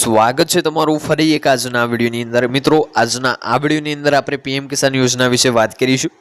સ્વાગત છે તમારું ફરી એક આજના વિડીયોની અંદર. મિત્રો, આજના આ વિડીયોની અંદર આપણે પીએમ કિસાન યોજના વિશે વાત કરીશું.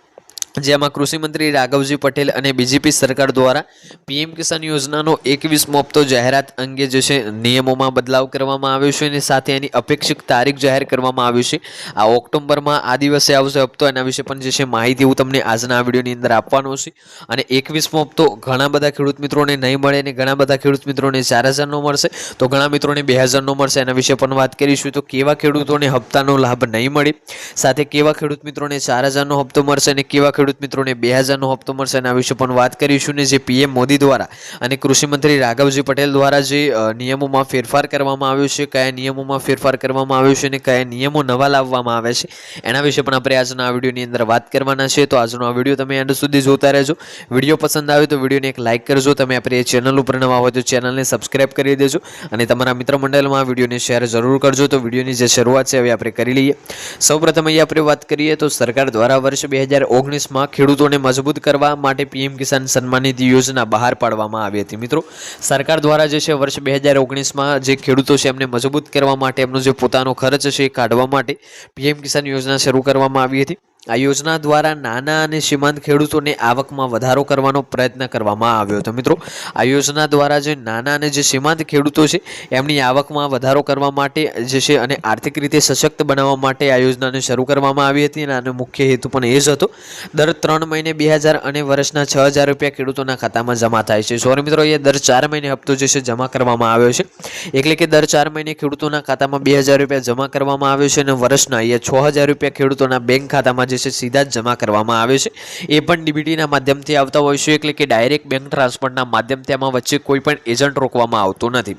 જેમાં કૃષિમંત્રી રાઘવજી પટેલ અને બીજેપી સરકાર દ્વારા પીએમ કિસાન યોજનાનો એકવીસમો હપ્તો જાહેરાત અંગે જે છે નિયમોમાં બદલાવ કરવામાં આવ્યો છે અને સાથે એની અપેક્ષિત તારીખ જાહેર કરવામાં આવી છે. આ ઓક્ટોબરમાં આ દિવસે આવશે હપ્તો, એના વિશે પણ જે છે માહિતી હું તમને આજના વિડીયોની અંદર આપવાનો છે. અને એકવીસમો હપ્તો ઘણા બધા ખેડૂત મિત્રોને નહીં મળે અને ઘણા બધા ખેડૂત મિત્રોને ચાર હજારનો મળશે. તો ઘણા મિત્રોને બે હજારનો મળશે, એના વિશે પણ વાત કરીશું તો કેવા ખેડૂતોને હપ્તાનો લાભ નહીં મળે, સાથે કેવા ખેડૂત મિત્રોને ચાર હજારનો હપ્તો મળશે અને કેવા ખેડૂત મિત્રોને બે હજારનો હપ્તો મળશે એના વિશે પણ વાત કરીશું ને જે પીએમ મોદી દ્વારા અને કૃષિમંત્રી રાઘવજી પટેલ દ્વારા જે નિયમોમાં ફેરફાર કરવામાં આવ્યો છે, કયા નિયમોમાં ફેરફાર કરવામાં આવ્યો છે અને કયા નિયમો નવા લાવવામાં આવે છે, એના વિશે પણ આપણે આજના આ વિડીયોની અંદર વાત કરવાના છે. તો આજનો આ વીડિયો તમે એન્ડ સુધી જોતા રહેજો. વીડિયો પસંદ આવે તો વિડીયોને એક લાઇક કરજો. તમે આપણી ચેનલ ઉપર નવા હોય તો ચેનલને સબસ્ક્રાઇબ કરી દેજો અને તમારા મિત્ર મંડળમાં વિડીયોને શેર જરૂર કરજો. તો વિડીયોની જે શરૂઆત છે, હવે આપણે કરી લઈએ. સૌપ્રથમ અહીંયા આપણે વાત કરીએ તો સરકાર દ્વારા વર્ષ બે હજાર ઓગણીસમાં ખેડૂતોને મજબૂત કરવા માટે પીએમ કિસાન સન્માન નિધિ યોજના બહાર પાડવામાં આવી હતી. મિત્રો, સરકાર દ્વારા જે છે, વર્ષ બે હજાર ઓગણીસમાં જે ખેડૂતો છે, એમને મજબૂત કરવા માટે એમનો જે પોતાનો ખર્ચ છે એ કાઢવા માટે પીએમ કિસાન યોજના શરૂ કરવામાં આવી હતી. આ યોજના દ્વારા નાના અને સીમાંત ખેડૂતોને આવકમાં વધારો કરવાનો પ્રયત્ન કરવામાં આવ્યો હતો. મિત્રો, આ યોજના દ્વારા જે નાના અને જે સીમાંત ખેડૂતો છે, એમની આવકમાં વધારો કરવા માટે જે છે અને આર્થિક રીતે સશક્ત બનાવવા માટે આ યોજનાને શરૂ કરવામાં આવી હતી અને આનો મુખ્ય હેતુ પણ એ જ હતો. દર ત્રણ મહિને બે હજાર અને વર્ષના છ હજાર રૂપિયા ખેડૂતોના ખાતામાં જમા થાય છે. સોરી મિત્રો, એ દર ચાર મહિને હપ્તો જે છે જમા કરવામાં આવ્યો છે. એટલે કે દર ચાર મહિને ખેડૂતોના ખાતામાં બે હજાર રૂપિયા જમા કરવામાં આવ્યો છે અને વર્ષના એ છ હજાર રૂપિયા ખેડૂતોના બેંક ખાતામાં જે છે સીધા જ જમા કરવામાં આવે છે. એ પણ ડીબીટીના માધ્યમથી આવતા હોય છે, એટલે કે ડાયરેક્ટ બેંક ટ્રાન્સફરના માધ્યમથી આમાં વચ્ચે કોઈ પણ એજન્ટ રોકવામાં આવતો નથી.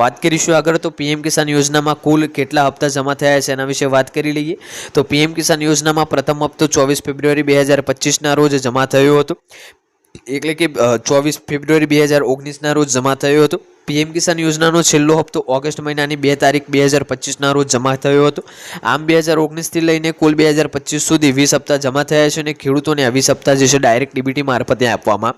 વાત કરીશું આગળ તો પીએમ કિસાન યોજનામાં કુલ કેટલા હપ્તા જમા થયા છે એના વિશે વાત કરી લઈએ. તો પીએમ કિસાન યોજનામાં પ્રથમ હપ્તો ચોવીસ ફેબ્રુઆરી બે હજાર પચીસના રોજ જમા થયો હતો. એટલે કે ચોવીસ ફેબ્રુઆરી બે હજાર ઓગણીસના રોજ જમા થયો હતો. પીએમ કિસાન યોજનાનો છેલ્લો હપ્તો ઓગસ્ટ મહિનાની બે તારીખ બે હજાર પચીસના રોજ જમા થયો હતો. આમ બે હજાર ઓગણીસથી લઈને કુલ બે હજાર પચીસ સુધી વીસ હપ્તા જમા થયા છે અને ખેડૂતોને આ વીસ હપ્તા જે છે ડાયરેક્ટ ડીબીટી મારફતે આપવામાં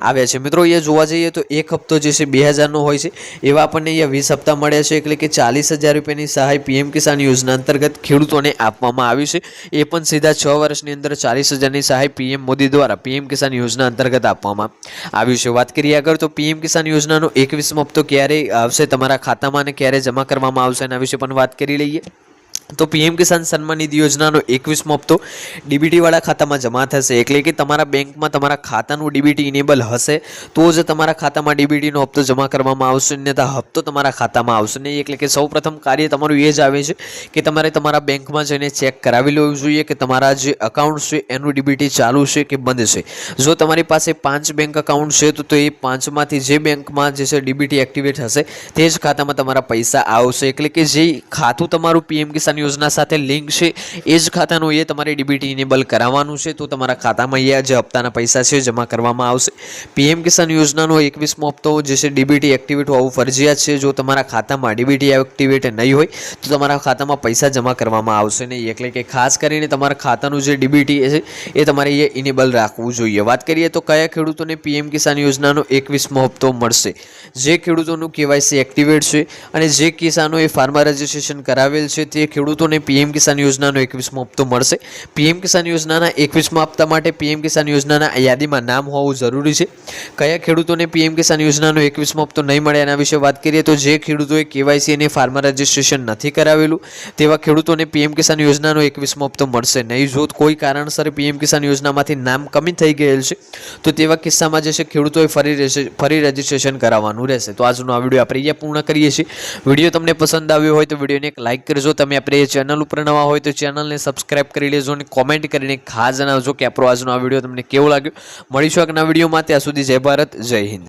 આવ્યા છે. મિત્રો, અહીંયા જોવા જઈએ તો એક હપ્તો જે છે બે હજારનો હોય છે. એવા આપણને અહીંયા વીસ હપ્તા મળ્યા છે, એટલે કે ચાલીસ હજાર રૂપિયાની સહાય પીએમ કિસાન યોજના અંતર્ગત ખેડૂતોને આપવામાં આવી છે. એ પણ સીધા છ વર્ષની અંદર ચાલીસ હજારની સહાય પીએમ મોદી દ્વારા પીએમ કિસાન યોજના અંતર્ગત આપવામાં આવ્યું છે. વાત કરીએ આગળ તો પીએમ કિસાન યોજનાનો એકવીસમો હપ્તો ક્યારે આવશે તમારા ખાતામાં અને ક્યારે જમા કરવામાં આવશે એના વિશે પણ વાત કરી લઈએ. તો પીએમ કિસાન સન્માન નિધિ યોજનાનો એકવીસમો હપ્તો ડીબીટીવાળા ખાતામાં જમા થશે. એટલે કે તમારા બેંકમાં તમારા ખાતાનું ડીબીટી ઇનેબલ હશે, તો જ તમારા ખાતામાં ડીબીટીનો હપ્તો જમા કરવામાં આવશે અન્યથા હપ્તો તમારા ખાતામાં આવશે નહીં. એટલે કે સૌપ્રથમ કાર્ય તમારું એ જ આવે છે કે તમારે તમારા બેંકમાં જઈને ચેક કરાવી લેવું જોઈએ કે તમારા જે અકાઉન્ટ છે એનું ડીબીટી ચાલુ છે કે બંધ છે. જો તમારી પાસે પાંચ બેંક અકાઉન્ટ છે, તો એ પાંચમાંથી જે બેંકમાં જે છે ડીબીટી એક્ટિવેટ હશે, તે જ ખાતામાં તમારા પૈસા આવશે. એટલે કે જે ખાતું તમારું પીએમ કિસાન યોજના સાથે લિંક છે. એ જ ખાતાનું એ તમારે ડીબીટી ઇનેબલ કરાવવાનું છે. તો તમારા ખાતામાં એ જે હપ્તાના પૈસા છે જમા કરવામાં આવશે. પીએમ કિસાન યોજનાનો એકવીસમો હપ્તો જે છે ડીબીટી એક્ટિવેટ હોવું ફરજિયાત છે. જો તમારા ખાતામાં ડીબીટી એક્ટિવેટ નહીં હોય, તો તમારા ખાતામાં પૈસા જમા કરવામાં આવશે નહીં. એટલે કે ખાસ કરીને તમારા ખાતાનું જે ડીબીટી છે, એ તમારે એ ઇનેબલ રાખવું જોઈએ. વાત કરીએ તો કયા ખેડૂતોને પીએમ કિસાન યોજનાનો એકવીસમો હપ્તો મળશે? જે ખેડૂતોનું કેવાયસી એક્ટિવેટ છે અને જે કિસાનોએ ફાર્મા રજિસ્ટ્રેશન કરાવેલ છે, તે ખેડૂતોને પીએમ કિસાન યોજનાનો એકવીસમો હપ્તો મળશે. પીએમ કિસાન યોજનાના એકવીસમા હપ્તા માટે પીએમ કિસાન યોજનાના યાદીમાં નામ હોવું જરૂરી છે. કયા ખેડૂતોને પીએમ કિસાન યોજનાનો એકવીસમો હપ્તો નહીં મળે એના વિશે વાત કરીએ તો જે ખેડૂતોએ કેવાયસી અને ફાર્મર રજિસ્ટ્રેશન નથી કરાવેલું, તેવા ખેડૂતોને પીએમ કિસાન યોજનાનો એકવીસમો હપ્તો મળશે નહીં. જો કોઈ કારણસર પીએમ કિસાન યોજનામાંથી નામ કમી થઈ ગયેલ છે, તો તેવા કિસ્સામાં જે છે ખેડૂતોએ ફરી ફરી રજિસ્ટ્રેશન કરાવવાનું રહેશે. તો આજનો આ વીડિયો આપણે અહીંયા પૂર્ણ કરીએ છીએ. વીડિયો તમને પસંદ આવ્યો હોય તો વિડીયોને એક લાઇક કરજો. તમે આપણે એ ચેનલ ઉપર નવા હોય તો ચેનલને સબસ્ક્રાઇબ કરી લેજો અને કોમેન્ટ કરીને ખાસ જણાવજો કે આપણો આજનો આ વીડિયો તમને કેવો લાગ્યો. મળીશું આગળના વિડીયોમાં ત્યાં સુધી જય ભારત, જય હિન્દ.